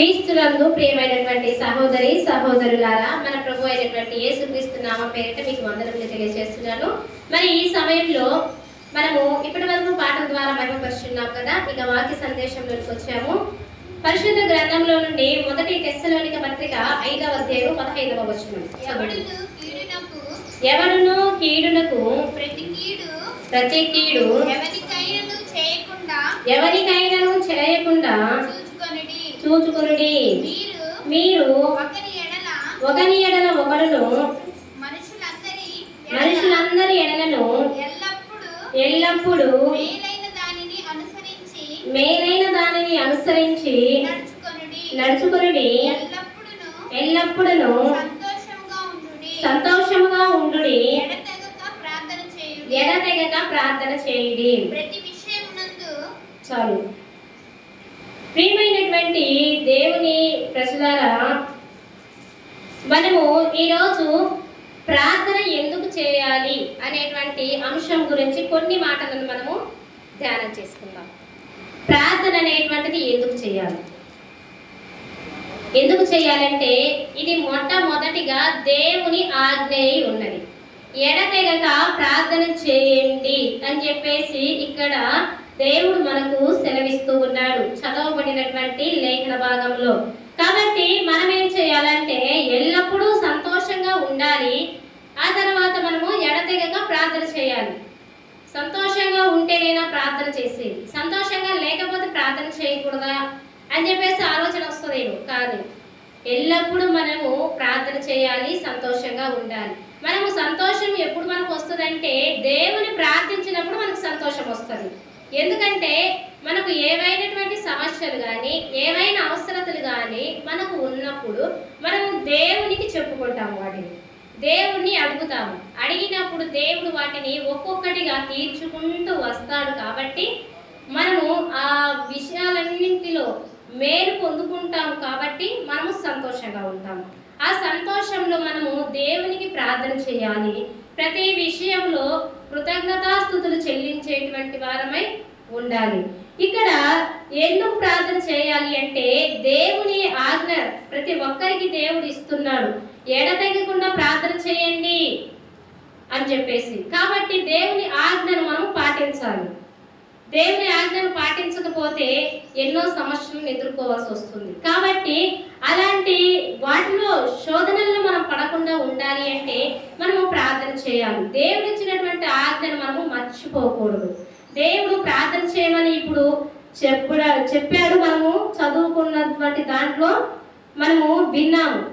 క్రీస్తులందు ప్రియమైనటువంటి సహోదరి సహోదరులారా మన ప్రభు అయినటువంటి యేసుక్రీస్తు నామ పేరిట మీకు వందనములు తెలియజేస్తున్నాను. మరి ఈ సమయంలో మనము ఇప్పటి వరకు పాటల ద్వారా మహిమపరుచున్నాం కదా? ఇక వాక్య సందేశంలోకి వచ్చాము. పరిశుద్ధ గ్రంథంలో నుండి మొదటి టెస్సలోనిక పత్రిక ఐదవ అధ్యాయం పదహైదవ వచనం. ఎవడును కీడునకు ప్రతి కీడు ప్రతి కీడు ఎవరికైనను చేయకుండా ఎవరికైనాను చేయకుండా చూచుకొనుడి. మీరు మీరు ఒకరి ఎడల ఒకని ఎడల ఒకడును మనుషులందరి ఎడల మనుషులందరి ఎడలను ఎల్లప్పుడూ మేలైన దానిని అనుసరించి నడుచుకుని ఎల్లప్పుడును ఎల్లప్పుడూ సంతోషముగా ఉండుడి. ఎడతెగక ప్రార్థన చేయుడి. ప్రతి చాలు. ప్రియమైనటువంటి దేవుని ప్రజలారా మనము ఈరోజు ప్రార్థన ఎందుకు చేయాలి అనేటువంటి అంశం గురించి కొన్ని మాటలను మనము ధ్యానం చేసుకుందాం. ప్రార్థన అనేటువంటిది ఎందుకు చేయాలి? ఎందుకు చేయాలంటే ఇది మొట్టమొదటిగా దేవుని ఆజ్ఞయి ఉన్నది. ఎడతెగక ప్రార్థన చేయండి అని చెప్పేసి ఇక్కడ దేవుడు మనకు సెలవిస్తూ ఉన్నాడు చదవబడినటువంటి లేఖన భాగంలో. కాబట్టి మనం ఏం చేయాలంటే ఎల్లప్పుడూ సంతోషంగా ఉండాలి. ఆ తర్వాత మనము ఎడతెగక ప్రార్థన చేయాలి. సంతోషంగా ఉంటేనైనా ప్రార్థన చేసేది సంతోషంగా లేకపోతే ప్రార్థన చేయకూడదా అని చెప్పేసి ఆలోచన వస్తుందేమో కాదు. ఎల్లప్పుడూ మనము ప్రార్థన చేయాలి సంతోషంగా ఉండాలి. మనము సంతోషం ఎప్పుడు మనకు వస్తుందంటే దేవుని ప్రార్థించినప్పుడు మనకు సంతోషం వస్తుంది. ఎందుకంటే మనకు ఏవైనటువంటి సమస్యలు కానీ ఏవైనా అవసరతలు కానీ మనకు ఉన్నప్పుడు మనము దేవునికి చెప్పుకుంటాము వాటిని. దేవుణ్ణి అడుగుతాము. అడిగినప్పుడు దేవుడు వాటిని ఒక్కొక్కటిగా తీర్చుకుంటూ వస్తాడు కాబట్టి మనము ఆ విషయాలన్నింటిలో మేలు పొందుకుంటాము కాబట్టి మనము సంతోషంగా ఉంటాము. ఆ సంతోషంలో మనము దేవునికి ప్రార్థన చేయాలి. ప్రతి విషయంలో కృతజ్ఞతాస్థుతులు చెల్లించేటువంటి వారమై ఉండాలి. ఇక్కడ ఎందుకు ప్రార్థన చేయాలి అంటే దేవుని ఆజ్ఞ ప్రతి ఒక్కరికి దేవుడు ఇస్తున్నాడు. ఎడతెగకుండా ప్రార్థన చేయండి అని చెప్పేసి. కాబట్టి దేవుని ఆజ్ఞను మనం పాటించాలి. దేవుని ఆజ్ఞను పాటించకపోతే ఎన్నో సమస్యలను ఎదుర్కోవాల్సి వస్తుంది. కాబట్టి అలాంటి వాటిలో శోధనలను మనం పడకుండా ఉండాలి అంటే మనము ప్రార్థన చేయాలి. దేవుడు ఇచ్చినటువంటి ఆజ్ఞను మనము మర్చిపోకూడదు. దేవుడు ప్రార్థన చేయమని ఇప్పుడు చెప్పడా చెప్పాడు మనము చదువుకున్నటువంటి దాంట్లో మనము విన్నాము.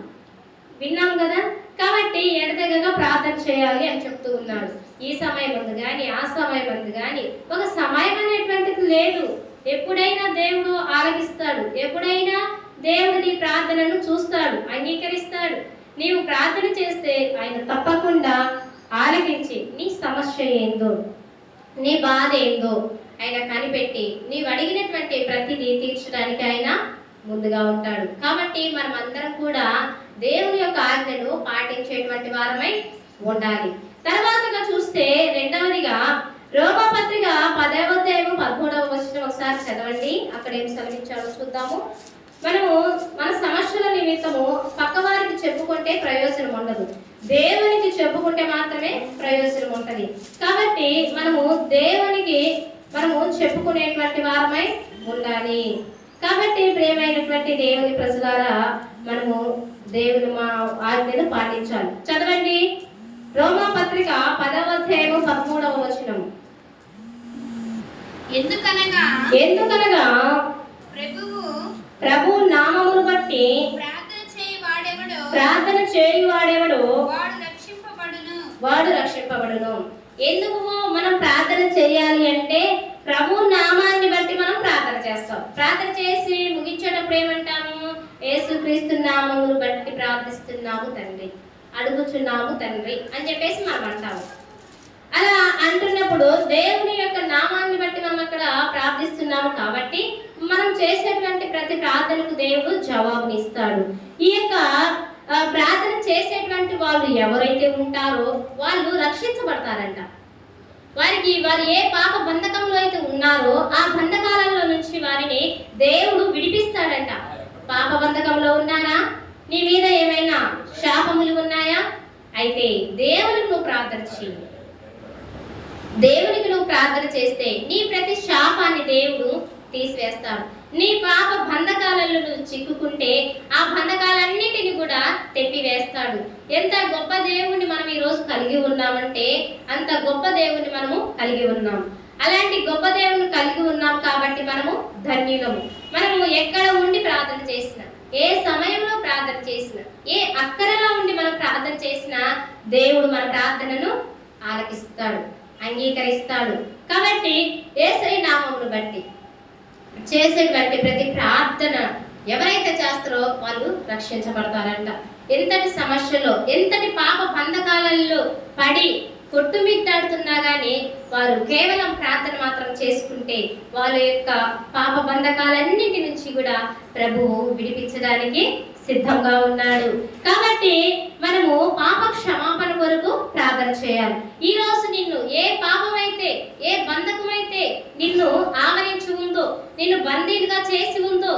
విన్నాం కదా? కాబట్టి ఎడతెగగా ప్రార్థన చేయాలి అని చెప్తూ ఉన్నాడు. ఈ సమయం అందు కానీ ఆ సమయం అందు కానీ ఒక సమయం అనేటువంటిది లేదు. ఎప్పుడైనా దేవుడు ఆలకిస్తాడు. ఎప్పుడైనా దేవుడు నీ ప్రార్థనను చూస్తాడు అంగీకరిస్తాడు. నీవు ప్రార్థన చేస్తే ఆయన తప్పకుండా ఆలకించి నీ సమస్య ఏందో నీ బాధ ఏందో ఆయన కనిపెట్టి నీవు అడిగినటువంటి ప్రతిదీ తీర్చడానికి ఆయన ముందుగా ఉంటాడు. కాబట్టి మనం అందరం కూడా దేవుని యొక్క ఆజ్ఞను పాటించేటువంటి వారమై ఉండాలి. తర్వాతగా చూస్తే రెండవదిగా రోమపత్రిక పదవ అధ్యాయము పదమూడవ వచ్చిన ఒకసారి చదవండి. అక్కడ ఏం సెలవిచ్చాడో చూద్దాము. మనము మన సమస్యల నిమిత్తము పక్కవారికి చెప్పుకుంటే ప్రయోజనం ఉండదు. దేవునికి చెప్పుకుంటే మాత్రమే ప్రయోజనం ఉంటుంది. కాబట్టి మనము దేవునికి మనము చెప్పుకునేటువంటి వారమై ఉండాలి. కాబట్టి ప్రియమైనటువంటి దేవుని ప్రజలారా మనము దేవుని మా ఆజ్ఞను పాటించాలి. చదవండి. రోమా పత్రిక పదవ అధ్యాయము పదమూడవ వచనం ఎందుకనగా ఎందుకనగా ప్రభువు ప్రభు నామమును బట్టి ప్రార్థన చేయి వాడెవడో ప్రార్థన చేయువాడెవడో వాడు రక్షింపబడును. వాడు రక్షింపబడును. ఎందుకు మనం ప్రార్థన చేయాలి అంటే ప్రభు నామాన్ని బట్టి మనం ప్రార్థన చేస్తాం. ప్రార్థన చేసి ముగించేటప్పుడు ఏమంటాము యేసుక్రీస్తు బట్టి ప్రార్థిస్తున్నాము తండ్రి. అడుగుచున్నాము తండ్రి అని చెప్పేసి మనం అంటాము. అలా అంటున్నప్పుడు దేవుని యొక్క నామాన్ని బట్టి మనం అక్కడ ప్రార్థిస్తున్నాము కాబట్టి మనం చేసేటువంటి ప్రతి ప్రార్థనకు దేవుడు జవాబునిస్తాడు. ఈ యొక్క ప్రార్థన చేసేటువంటి వాళ్ళు ఎవరైతే ఉంటారో వాళ్ళు రక్షించబడతారంట. వారికి వారు ఏ పాప బంధకంలో అయితే ఉన్నారో ఆ బంధకాలలో నుంచి వారిని దేవుడు విడిపిస్తాడంట. పాపబంధకంలో ఉన్నానా? నీ మీద ఏమైనా శాపములు ఉన్నాయా? అయితే దేవునికి నువ్వు ప్రార్థన చేయి దేవునికి నువ్వు ప్రార్థన చేస్తే నీ ప్రతి శాపాన్ని దేవుడు తీసివేస్తాడు. నీ పాప బంధకాలలో నువ్వు చిక్కుకుంటే ఆ బంధకాలన్నిటిని కూడా తెప్పివేస్తాడు. ఎంత గొప్ప దేవుణ్ణి మనం ఈ రోజు కలిగి ఉన్నామంటే అంత గొప్ప దేవుణ్ణి మనము కలిగి ఉన్నాం. అలాంటి గొప్ప దేవుని కలిగి ఉన్నాం కాబట్టి మనము ధన్యులము. మనము ఎక్కడ ఉండి ప్రార్థన చేసిన ఏ సమయంలో ప్రార్థన చేసినా ఏ అక్కరలో ఉండి మనం ప్రార్థన చేసినా దేవుడు మన ప్రార్థనను ఆలకిస్తాడు అంగీకరిస్తాడు. కాబట్టి ఏసై నామమును బట్టి చేసేటువంటి ప్రతి ప్రార్థన ఎవరైతే చేస్తారో వాళ్ళు రక్షించబడతారంట. ఎంతటి సమస్యలో ఎంతటి పాప బంధకాలలో పడి కొట్టుమిట్టాడుతున్నా కానీ వారు కేవలం ప్రార్థన మాత్రం చేసుకుంటే వాళ్ళ యొక్క పాప బంధకాలన్నింటి నుంచి కూడా ప్రభువు విడిపించడానికి సిద్ధంగా ఉన్నాడు. కాబట్టి మనము పాప క్షమాపణ కొరకు ప్రార్థన చేయాలి. ఈ రోజు నిన్ను ఏ పాపమైతే ఏ బంధకమైతే నిన్ను ఆవరించి ఉందో నిన్ను బందీలుగా చేసి ఉందో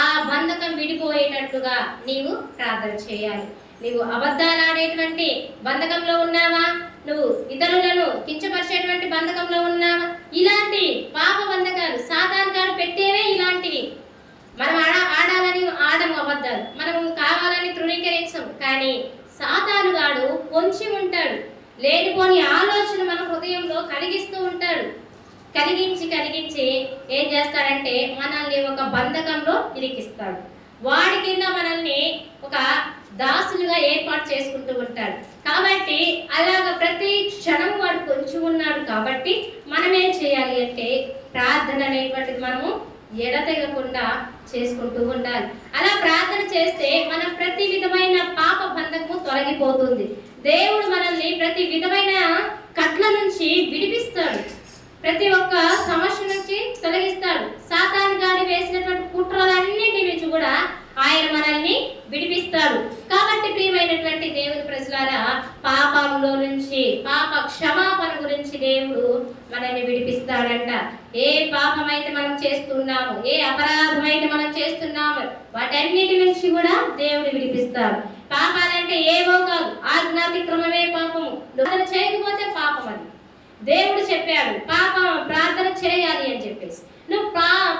ఆ బంధకం విడిపోయేటట్లుగా నీవు ప్రార్థన చేయాలి. నీవు అబద్ధాలాడేటువంటి బంధకంలో ఉన్నావా? నువ్వు ఇతరులను కించపరిచేటువంటి బంధకంలో ఉన్నావా? ఇలాంటి పాప బంధకాలు సాధారణాలు పెట్టేవే ఇలాంటివి. మనం ఆడ ఆడాలని ఆడము అబద్ధాలు. మనము కావాలని తృణీకరించం కానీ సాతానుగాడు పొంచి ఉంటాడు. లేనిపోని ఆలోచన మన హృదయంలో కలిగిస్తూ ఉంటాడు. కలిగించి కలిగించి ఏం చేస్తాడంటే మనల్ని ఒక బంధకంలో ఇరికిస్తాడు. వాడి కింద మనల్ని ఒక దాసులుగా ఏర్పాటు చేసుకుంటూ ఉంటాడు. కాబట్టి అలాగ ప్రతి క్షణం వాడు పొంచి ఉన్నాడు కాబట్టి మనం ఏం చేయాలి అంటే ప్రార్థన అనేటువంటిది మనము ఎడతెగకుండా చేసుకుంటూ ఉండాలి. అలా ప్రార్థన చేస్తే మన ప్రతి విధమైన పాప బంధకము తొలగిపోతుంది. దేవుడు మనల్ని ప్రతి విధమైన కట్ల నుంచి విడిపిస్తాడు. ప్రతి ఒక్క సమస్య నుంచి తొలగిస్తాడు సాతాను గాడి వేసినటువంటి కుట్రలన్నింటి నుంచి కూడా ఆయన మనల్ని విడిపిస్తాడు. కాబట్టి ప్రియమైనటువంటి దేవుని ప్రజలారా పాపంలో నుంచి పాప క్షమాపణ గురించి దేవుడు మనల్ని విడిపిస్తాడంట. ఏ పాపం అయితే మనం చేస్తున్నాము ఏ అపరాధం అయితే మనం చేస్తున్నాము వాటన్నిటి నుంచి కూడా దేవుడు విడిపిస్తాడు. పాపాలంటే ఏవో కాదు ఆజ్ఞాతిక్రమమే పాపము. చేయకపోతే పాపం అది. దేవుడు చెప్పాడు పాపం ప్రార్థన చేయాలి అని చెప్పేసి. నువ్వు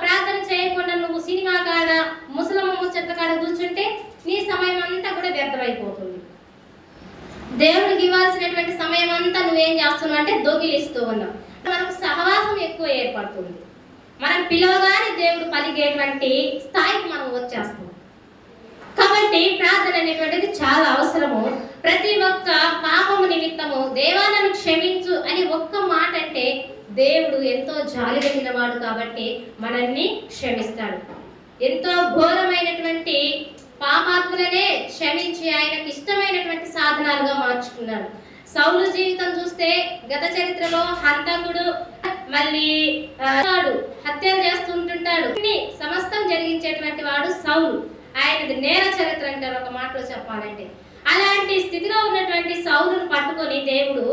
ప్రార్థన చేయకుండా నువ్వు సినిమా కాడ ముసలమ్మ ముచ్చట్ల కాడ కూర్చుంటే నీ సమయం అంతా కూడా వ్యర్థమైపోతుంది. దేవుడికి ఇవ్వాల్సినటువంటి సమయం అంతా నువ్వేం చేస్తున్నావు అంటే దొగిలిస్తూ ఉన్నావు. మనకు సహవాసం ఎక్కువ ఏర్పడుతుంది. మనం పిలవగానే దేవుడు పలిగేటువంటి స్థాయికి మనం వచ్చేస్తాం కాబట్టి ప్రార్థన అనేటువంటిది చాలా అవసరము. ప్రతి ఒక్క పాపము నిమిత్తము దేవాలను క్షమించు అని ఒక్క మాట అంటే దేవుడు ఎంతో జాలి కలిగిన వాడు కాబట్టి మనల్ని క్షమిస్తాడు. ఎంతో ఘోరమైనటువంటి పాపాత్ములనే క్షమించి ఆయనకు ఇష్టమైనటువంటి సాధనాలుగా మార్చుకున్నాడు. సౌలు జీవితం చూస్తే గత చరిత్రలో హంతకుడు మళ్ళీ హత్యలు చేస్తుంటుంటాడు. సమస్తం జరిగించేటువంటి వాడు సౌలు. ఆయనది నేర చరిత్ర అంటారు ఒక మాటలో చెప్పాలంటే. అలాంటి స్థితిలో ఉన్నటువంటి సౌలును పట్టుకొని దేవుడు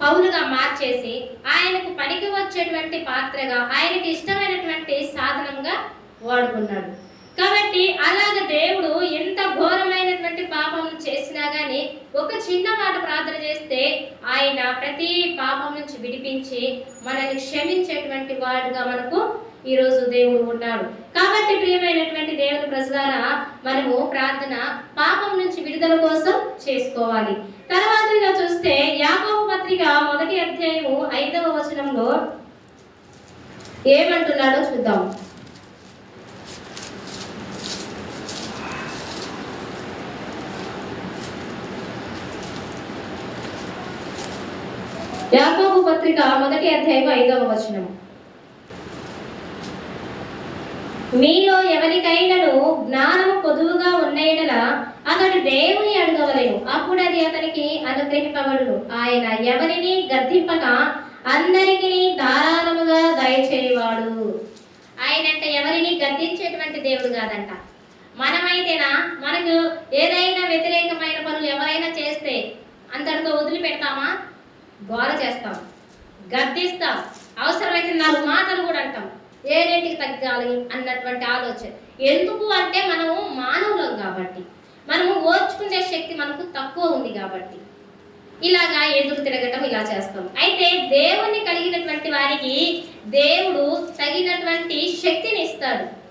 పౌలుగా మార్చేసి ఆయనకు పనికి వచ్చేటువంటి పాత్రగా ఆయనకి ఇష్టమైనటువంటి సాధనంగా వాడుకున్నాడు. కాబట్టి అలాగ దేవుడు ఎంత ఘోరమైనటువంటి పాపం చేసినా కానీ ఒక చిన్న మాట ప్రార్థన చేస్తే ఆయన ప్రతి పాపం నుంచి విడిపించి మనల్ని క్షమించేటువంటి వాడుగా మనకు ఈ రోజు దేవుడు ఉన్నాడు. కాబట్టి ప్రియమైనటువంటి దేవుని ప్రజలారా మనము ప్రార్థన పాపం నుంచి విడుదల కోసం చేసుకోవాలి. తర్వాతగా చూస్తే యాకోబు పత్రిక మొదటి అధ్యాయము ఐదవ వచనంలో ఏమంటున్నాడో చూద్దాం. యాకోబు పత్రిక మొదటి అధ్యాయం ఐదవ వచనం మీలో ఎవరికైనాను జ్ఞానము పొదువుగా ఉన్న యెడల అతడు దేవుని అడగవలేను. అప్పుడు అది అతనికి అనుగ్రహింపబడును. ఆయన ఎవరిని గద్దింపక అందరికీ ధారాళముగా దయచేయవాడు. ఆయనంట ఎవరిని గద్దించేటువంటి దేవుడు కాదంట. మనమైతేనా మనకు ఏదైనా వ్యతిరేకమైన పనులు ఎవరైనా చేస్తే అంతటితో వదిలిపెడతామా? గోల చేస్తాం. గద్దిస్తాం. అవసరమైతే నాలుగు మాటలు కూడా అంటాం. ఏ రేటుకి తగ్గాలి అన్నటువంటి ఆలోచన. ఎందుకు అంటే మనము మానవులం కాబట్టి. మనము ఓర్చుకునే శక్తి మనకు తక్కువ ఉంది కాబట్టి. ఇలాగా ఎదురు తిరగటం ఇలా చేస్తాం. అయితే దేవుణ్ణి కలిగినటువంటి వారికి దేవుడు తగినటువంటి శక్తిని ఇస్తాడు.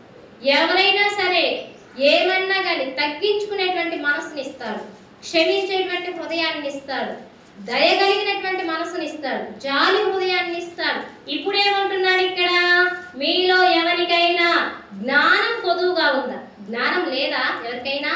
ఎవరైనా సరే ఏమన్నా కానీ తగ్గించుకునేటువంటి మనసుని ఇస్తాడు. క్షమించేటువంటి హృదయాన్ని ఇస్తాడు. దయ కలిగినటువంటి మనసుని ఇస్తాడు. జాలి హృదయాన్ని ఇస్తాడు. ఇప్పుడు ఏమంటున్నాడు ఇక్కడ? మీలో ఎవరికైనా జ్ఞానం పొదువుగా ఉందా? జ్ఞానం లేదా? ఎవరికైనా?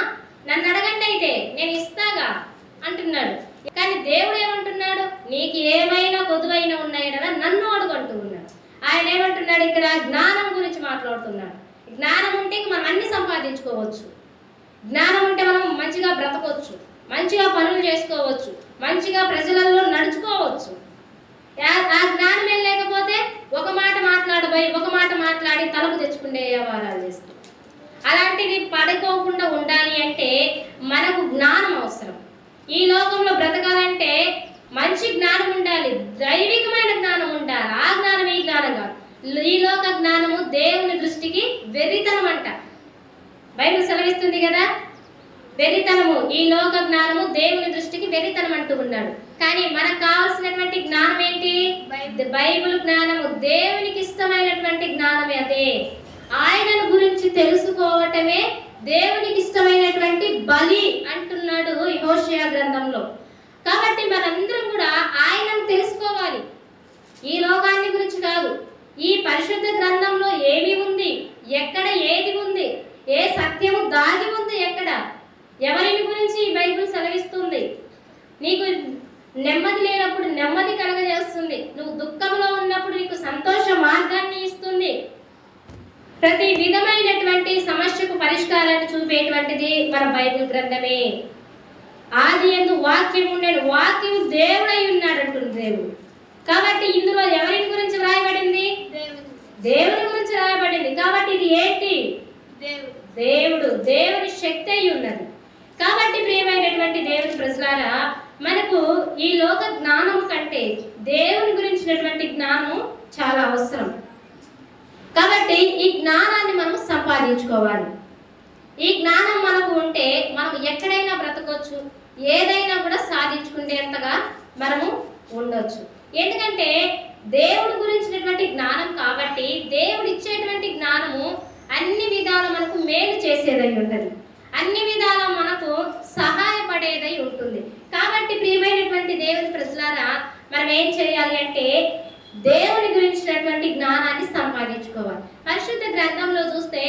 నన్ను అడగండి అయితే నేను ఇస్తాగా అంటున్నాడు. కానీ దేవుడు ఏమంటున్నాడు? నీకు ఏమైనా కొదువైనా ఉన్నాయి నన్ను అడుగంటూ ఉన్నాడు. ఆయన ఏమంటున్నాడు ఇక్కడ? జ్ఞానం గురించి మాట్లాడుతున్నాడు. జ్ఞానం ఉంటే మనం అన్ని సంపాదించుకోవచ్చు. జ్ఞానం ఉంటే మనం మంచిగా బ్రతకొచ్చు. మంచిగా పనులు చేసుకోవచ్చు. మంచిగా ప్రజలలో నడుచుకోవచ్చు. ఆ- ఆ జ్ఞానం ఏం లేకపోతే ఒక మాట మాట్లాడబోయి ఒక మాట మాట్లాడి తలకు తెచ్చుకునే వ్యవహారాలు చేస్తాం. అలాంటిది పడుకోకుండా ఉండాలి అంటే మనకు జ్ఞానం అవసరం. ఈ లోకంలో బ్రతకాలంటే మంచి జ్ఞానం ఉండాలి దైవికమైన జ్ఞానం ఉండాలి. ఆ జ్ఞానం ఈ జ్ఞానం కాదు. ఈ లోక జ్ఞానము దేవుని దృష్టికి వెరితనం అంట బైబిల్ సెలవిస్తుంది కదా? వెర్రితనము. ఈ లోక జ్ఞానము దేవుని దృష్టికి వెర్రితనం అంటూ ఉన్నాడు. కానీ మనకు కావాల్సినటువంటి జ్ఞానం ఏంటి? బైబిల్. జ్ఞానము. దేవునికి ఇష్టమైనటువంటి జ్ఞానమే అదే. ఆయనను గురించి తెలుసుకోవటమే దేవునికి ఇష్టమైనటువంటి బలి అంటున్నాడు హోషయ గ్రంథంలో. కాబట్టి మనందరం కూడా ఆయనను తెలుసుకోవాలి. ఈ లోకాన్ని గురించి కాదు. ఈ పరిశుద్ధ గ్రంథంలో ఏమి ఉంది? ఎక్కడ ఏది ఉంది? ఏ సత్యము దాగి ఉంది? ఎవరిని గురించి ఈ బైబిల్ సెలవిస్తుంది? నీకు నెమ్మది లేనప్పుడు నెమ్మది కలగజేస్తుంది. నువ్వు దుఃఖంలో ఉన్నప్పుడు నీకు సంతోష మార్గాన్ని ఇస్తుంది. ప్రతి విధమైనటువంటి సమస్యకు పరిష్కారాన్ని చూపేటువంటిది మన బైబిల్ గ్రంథమే. ఆది ఎందు వాక్యం ఉండేది వాక్యం దేవుడై ఉన్నాడు అంటుంది దేవుడు. కాబట్టి ఇందులో ఎవరిని గురించి వ్రాయబడింది? దేవుడు దేవుని గురించి రాయబడింది కాబట్టి ఇది ఏంటి? దేవుడు. దేవుడు దేవుని శక్తి అయి ఉన్నది. కాబట్టి ప్రియమైనటువంటి దేవుని ప్రజలారా మనకు ఈ లోక జ్ఞానం కంటే దేవుని గురించినటువంటి జ్ఞానం చాలా అవసరం. కాబట్టి ఈ జ్ఞానాన్ని మనం సంపాదించుకోవాలి. ఈ జ్ఞానం మనకు ఉంటే మనకు ఎక్కడైనా బ్రతకొచ్చు ఏదైనా కూడా సాధించుకునేంతగా మనము ఉండొచ్చు. ఎందుకంటే దేవుడి గురించినటువంటి జ్ఞానం కాబట్టి దేవుడు ఇచ్చేటువంటి జ్ఞానము అన్ని విధాలు మనకు మేలు చేసేదై ఉంటుంది. అన్ని విధాల మనకు సహాయపడేదై ఉంటుంది. కాబట్టి ప్రియమైనటువంటి దేవుని ప్రజలారా మనం ఏం చేయాలి అంటే దేవుని గురించినటువంటి జ్ఞానాన్ని సంపాదించుకోవాలి. పరిశుద్ధ గ్రంథంలో చూస్తే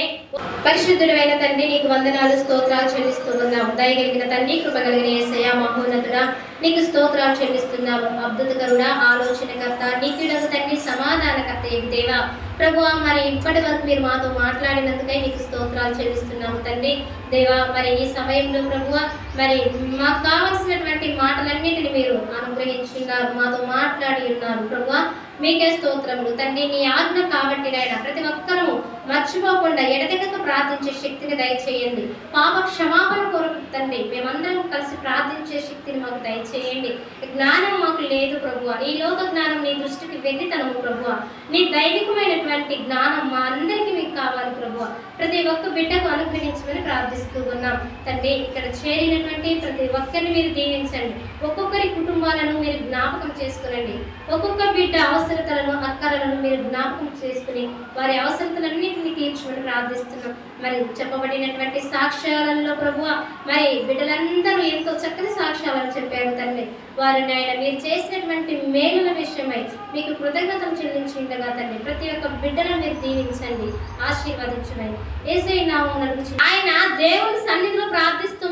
పరిశుద్ధుడైన తండ్రి నీకు వందనాలు స్తోత్రాలు చెల్లిస్తున్నాము. దయగలిగిన తండ్రి కృపగలిగిన ఏసయ మహోన్నతుడా నీకు స్తోత్రాలు చెల్లిస్తున్నాము. అద్భుతకరుడా ఆలోచనకర్త నిత్యుడకు తండ్రి సమాధానకర్త ఏమి దేవా? ప్రభువా మరి ఇప్పటి వరకు మీరు మాతో మాట్లాడినందుకై నీకు స్తోత్రాలు చెల్లిస్తున్నాము తండ్రి. దేవా మరి ఈ సమయంలో ప్రభువా మరి మాకు కావలసినటువంటి మాటలన్నిటిని మీరు అనుగ్రహించున్నారు మాతో మాట్లాడి ఉన్నారు. ప్రభు మీకే స్తోత్రములు. తండ్రి నీ ఆజ్ఞ కాబట్టి నాయన ప్రతి ఒక్కరూ మర్చిపోకుండా ఎడతెగక ప్రార్థించే శక్తిని దయచేయండి. పాప క్షమాపణ కొరకు తండ్రి మేమందరం కలిసి ప్రార్థించే శక్తిని మాకు దయచేయండి. జ్ఞానం మాకు లేదు ప్రభువ. ఈ లోక జ్ఞానం నీ దృష్టికి వెళ్ళితనము ప్రభువ. నీ దైవికమైనటువంటి జ్ఞానం మా అందరికీ మీకు కావాలి ప్రభువ. ప్రతి ఒక్క బిడ్డకు అనుగ్రహించమని ప్రార్థిస్తూ ఉన్నాం. తండ్రి ఇక్కడ చేరినటువంటి ప్రతి ఒక్కరిని మీరు దీవించండి. ఒక్కొక్కరి కుటుంబాలను మీరు జ్ఞాపకం చేసుకునండి. ఒక్కొక్క బిడ్డ అవసరతలను అక్కరలను మీరు జ్ఞాపకం చేసుకుని వారి అవసరతలన్నింటినీ తీర్చుకుని ప్రార్థిస్తున్నాం. మరి చెప్పబడినటువంటి సాక్ష్యాలలో ప్రభువ మరి బిడ్డలందరూ ఎంతో చక్కని సాక్ష్యాలను చెప్పారు తండ్రి. వారిని ఆయన మీరు చేసినటువంటి మేలుల విషయమై మీకు కృతజ్ఞతలు చెల్లించిండగా తండ్రి ప్రతి ఒక్క బిడ్డను మీరు దీవించండి ఆశీర్వదించమని. ఏసై నామం నడిచి ఆయన దేవుని సన్నిధిలో ప్రార్థిస్తూ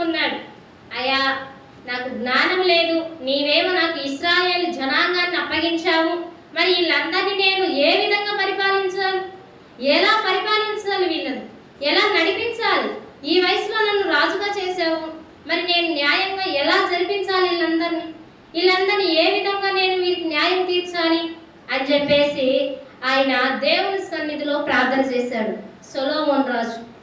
అయా నాకు జ్ఞానం లేదు. నీవేమో నాకు ఇస్రాయేల్ జనాంగాన్ని అప్పగించావు. మరి వీళ్ళందరినీ నేను ఏ విధంగా పరిపాలించాలి? ఎలా పరిపాలించాలి వీళ్ళని? ఎలా నడిపించాలి? ఈ వయసులో నన్ను రాజుగా చేశావు. మరి నేను న్యాయంగా ఎలా జరిపించాలి వీళ్ళందరినీ? వీళ్ళందరినీ ఏ విధంగా నేను వీరికి న్యాయం తీర్చాలి? అని చెప్పేసి ఆయన దేవుని సన్నిధిలో ప్రార్థన చేశాడు. సొలోమోన్ రాజు.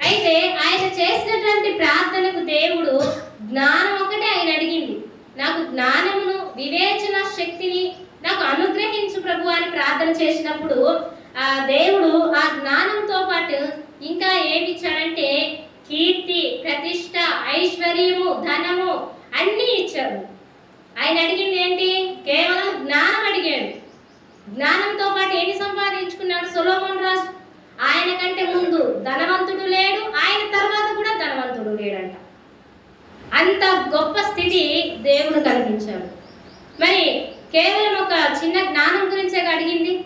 అయితే ఆయన చేసినటువంటి ప్రార్థనకు దేవుడు జ్ఞానం ఒకటే ఆయన అడిగింది. నాకు జ్ఞానమును వివేచన శక్తిని నాకు అనుగ్రహించు ప్రభు అని ప్రార్థన చేసినప్పుడు ఆ దేవుడు ఆ జ్ఞానంతో పాటు ఇంకా ఏమి ఇచ్చాడంటే కీర్తి ప్రతిష్ట ఐశ్వర్యము ధనము అన్నీ ఇచ్చారు ఆయన అడిగింది ఏంటి? కేవలం జ్ఞానం అడిగాడు. జ్ఞానంతో పాటు ఏమి సంపాదించుకున్నాడు? సొలోమన్ రాజు ఆయన కంటే ముందు ధనవంతుడు లేడు ఆయన తర్వాత కూడా ధనవంతుడు లేడంట. అంత గొప్ప స్థితి దేవుడు కల్పించాడు మరి కేవలం ఒక చిన్న జ్ఞానం గురించే అడిగింది?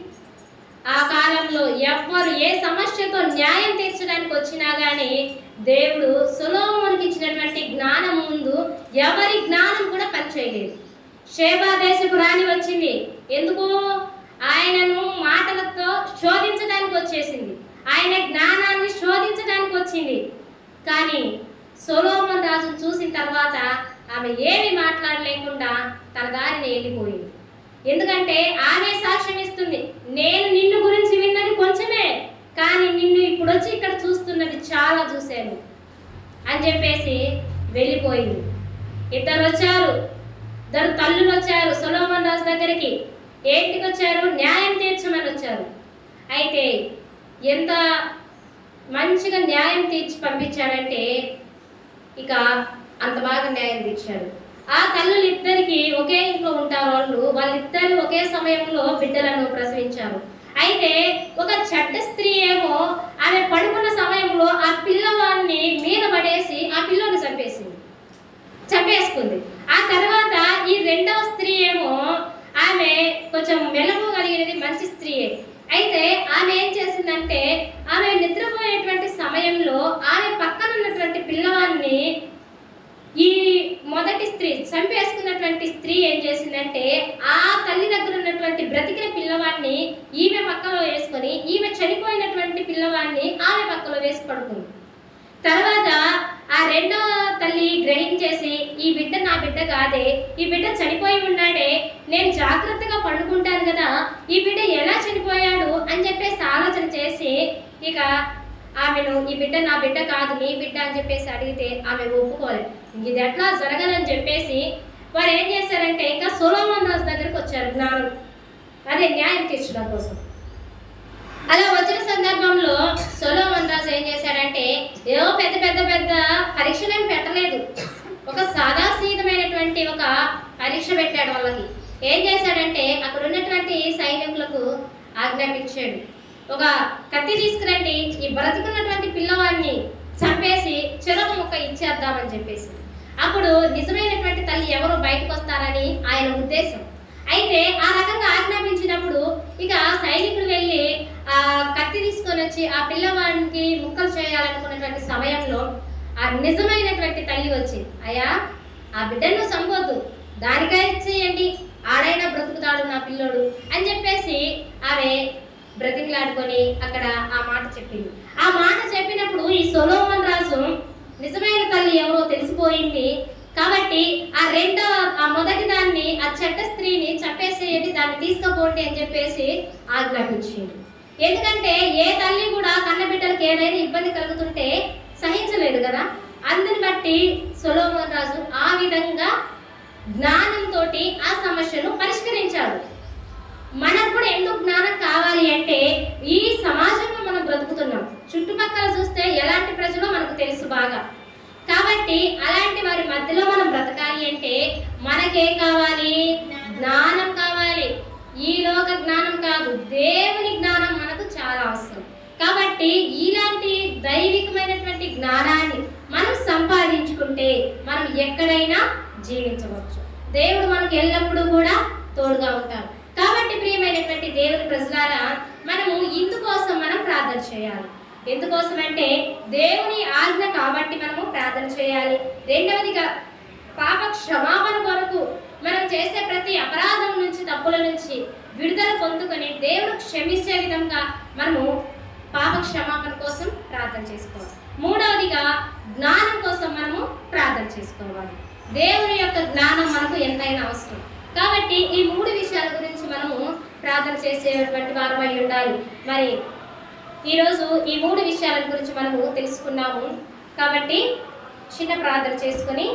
ఆ కాలంలో ఎవ్వరు ఏ సమస్యతో న్యాయం తీర్చడానికి వచ్చినా కానీ దేవుడు సులోమునికి ఇచ్చినటువంటి జ్ఞానం ముందు ఎవరి జ్ఞానం కూడా పనిచేయలేదు. షేబా దేశపు రాణి వచ్చింది. ఎందుకో ఆయనను మాటలతో శోధించడానికి వచ్చేసింది. ఆయన జ్ఞానాన్ని శోధించడానికి వచ్చింది. కానీ సొలోమన్ రాజును చూసిన తర్వాత ఆమె ఏమి మాట్లాడలేకుండా తన దారిని వెళ్ళిపోయింది. ఎందుకంటే ఆమె సాక్ష్యం ఇస్తుంది నేను నిన్ను గురించి విన్నది కొంచెమే కానీ నిన్ను ఇప్పుడు వచ్చి ఇక్కడ చూస్తున్నది చాలా చూశాను అని చెప్పేసి వెళ్ళిపోయింది. ఇద్దరు వచ్చారు. ఇద్దరు తల్లులు వచ్చారు సొలోమన్ రాజు దగ్గరికి. ఏంటికి వచ్చారు న్యాయం తీర్చమని వచ్చారు అయితే ఎంత మంచిగా న్యాయం తీర్చి పంపించాడంటే ఇక అంత బాగా న్యాయం తీర్చాడు ఆ తల్లులు ఇద్దరికి ఒకే ఇంట్లో ఉంటారు వాళ్ళు. వాళ్ళిద్దరు ఒకే సమయంలో బిడ్డలను ప్రసవించారు. అయితే ఒక చెడ్డ స్త్రీ ఏమో ఆమె పడుకున్న సమయంలో ఆ పిల్లవాడిని మీద పడేసి ఆ పిల్లోని చంపేసింది. చంపేసుకుంది. ఆ తర్వాత ఈ రెండవ స్త్రీ ఏమో ఆమె కొంచెం మెలము కలిగినది మంచి స్త్రీయే. అయితే ఆమె ఏం చేసిందంటే ఆమె నిద్రపోయేటువంటి సమయంలో ఆమె పక్కన ఉన్నటువంటి పిల్లవాడిని ఈ మొదటి స్త్రీ చంపేసుకున్నటువంటి స్త్రీ ఏం చేసిందంటే ఆ తల్లి దగ్గర ఉన్నటువంటి బ్రతికిన పిల్లవాడిని ఈమె పక్కలో వేసుకొని ఈమె చనిపోయినటువంటి పిల్లవాడిని ఆమె పక్కలో వేసి పడుకుంది. తర్వాత ఆ రెండో తల్లి గ్రహించేసి ఈ బిడ్డ నా బిడ్డ కాదే ఈ బిడ్డ చనిపోయి ఉన్నాడే నేను జాగ్రత్తగా పండుకుంటాను కదా ఈ బిడ్డ ఎలా చనిపోయాడు? అని చెప్పేసి ఆలోచన చేసి ఇక ఆమెను ఈ బిడ్డ నా బిడ్డ కాదు నీ బిడ్డ అని చెప్పేసి అడిగితే ఆమె ఒప్పుకోలేదు ఇది ఎట్లా జరగదని చెప్పేసి వారు ఏం చేశారంటే ఇంకా సులోమన్ రాజు దగ్గరికి వచ్చారు జ్ఞానం. అదే న్యాయం తీర్చడం కోసం. అలా వచ్చిన సందర్భంలో సోలో రాజు ఏం చేశాడంటే ఏవో పెద్ద పెద్ద పెద్ద పరీక్షలు పెట్టలేదు. ఒక సాదాసీతమైనటువంటి ఒక పరీక్ష పెట్టాడు వాళ్ళకి. ఏం చేశాడంటే అక్కడ ఉన్నటువంటి సైనికులకు ఆజ్ఞాపించాడు. ఒక కత్తి తీసుకురండి ఈ బ్రతుకున్నటువంటి పిల్లవాడిని చంపేసి చెరొక ముక్క ఇచ్చేద్దామని చెప్పేసి. అప్పుడు నిజమైనటువంటి తల్లి ఎవరు బయటకు వస్తారని ఆయన ఉద్దేశం. అయితే ఆ రకంగా ఆజ్ఞాపించినప్పుడు ఇక సైనికులు వెళ్ళి ఆ కత్తి తీసుకొని వచ్చి ఆ పిల్లవాడికి ముక్కలు చేయాలనుకున్నటువంటి సమయంలో ఆ నిజమైనటువంటి తల్లి వచ్చింది. అయ్యా ఆ బిడ్డను చంపొద్దు. దానికై చేయండి ఆడైనా బ్రతుకుతాడు నా పిల్లోడు అని చెప్పేసి ఆమె బ్రతికిలాడుకొని అక్కడ ఆ మాట చెప్పింది. ఆ మాట చెప్పినప్పుడు ఈ సొలోమన్ రాజు నిజమైన తల్లి ఎవరో తెలిసిపోయింది. కాబట్టి ఆ రెండో ఆ మొదటి దాన్ని ఆ చెడ్డ స్త్రీని చంపేసేయండి దాన్ని తీసుకుపోండి అని చెప్పేసి ఆజ్ఞాపించింది. ఎందుకంటే ఏ తల్లి కూడా కన్నబిడ్డలకు ఏదైనా ఇబ్బంది కలుగుతుంటే సహించలేదు కదా? అందుని బట్టి సొలోమోన్ రాజు ఆ విధంగా జ్ఞానంతో ఆ సమస్యను పరిష్కరించాడు. మనకు కూడా ఎందుకు జ్ఞానం కావాలి అంటే ఈ సమాజంలో మనం బ్రతుకుతున్నాం. చుట్టుపక్కల చూస్తే ఎలాంటి ప్రజలో మనకు తెలుసు బాగా. కాబట్టి అలాంటి వారి మధ్యలో మనం బ్రతకాలి అంటే మనకేం కావాలి? జ్ఞానం కావాలి. ఈ లోక జ్ఞానం కాదు దేవుని జ్ఞానం మనకు చాలా అవసరం. కాబట్టి ఇలాంటి దైవికమైనటువంటి జ్ఞానాన్ని మనం సంపాదించుకుంటే మనం ఎక్కడైనా జీవించవచ్చు. దేవుడు మనకు ఎల్లప్పుడూ కూడా తోడుగా ఉంటారు కాబట్టి ప్రియమైనటువంటి దేవుని ప్రజలారా మనము ఇందుకోసం మనం ప్రార్థన చేయాలి. ఎందుకోసం అంటే దేవుని ఆజ్ఞ కాబట్టి మనము ప్రార్థన చేయాలి. రెండవదిగా పాప క్షమాపణ కొరకు మనం చేసే ప్రతి అపరాధం నుంచి తప్పుల నుంచి విడుదల పొందుకొని దేవుడు క్షమించే విధంగా మనము పాప క్షమాపణ కోసం ప్రార్థన చేసుకోవాలి. మూడవదిగా జ్ఞానం కోసం మనము ప్రార్థన చేసుకోవాలి. దేవుని యొక్క జ్ఞానం మనకు ఎంతైనా అవసరం. కాబట్టి ఈ మూడు విషయాల గురించి మనము ప్రార్థన చేసేటువంటి వారమై ఉండాలి. మరి ఈరోజు ఈ మూడు విషయాల గురించి మనము తెలుసుకున్నాము. కాబట్టి చిన్న ప్రార్థన చేసుకొని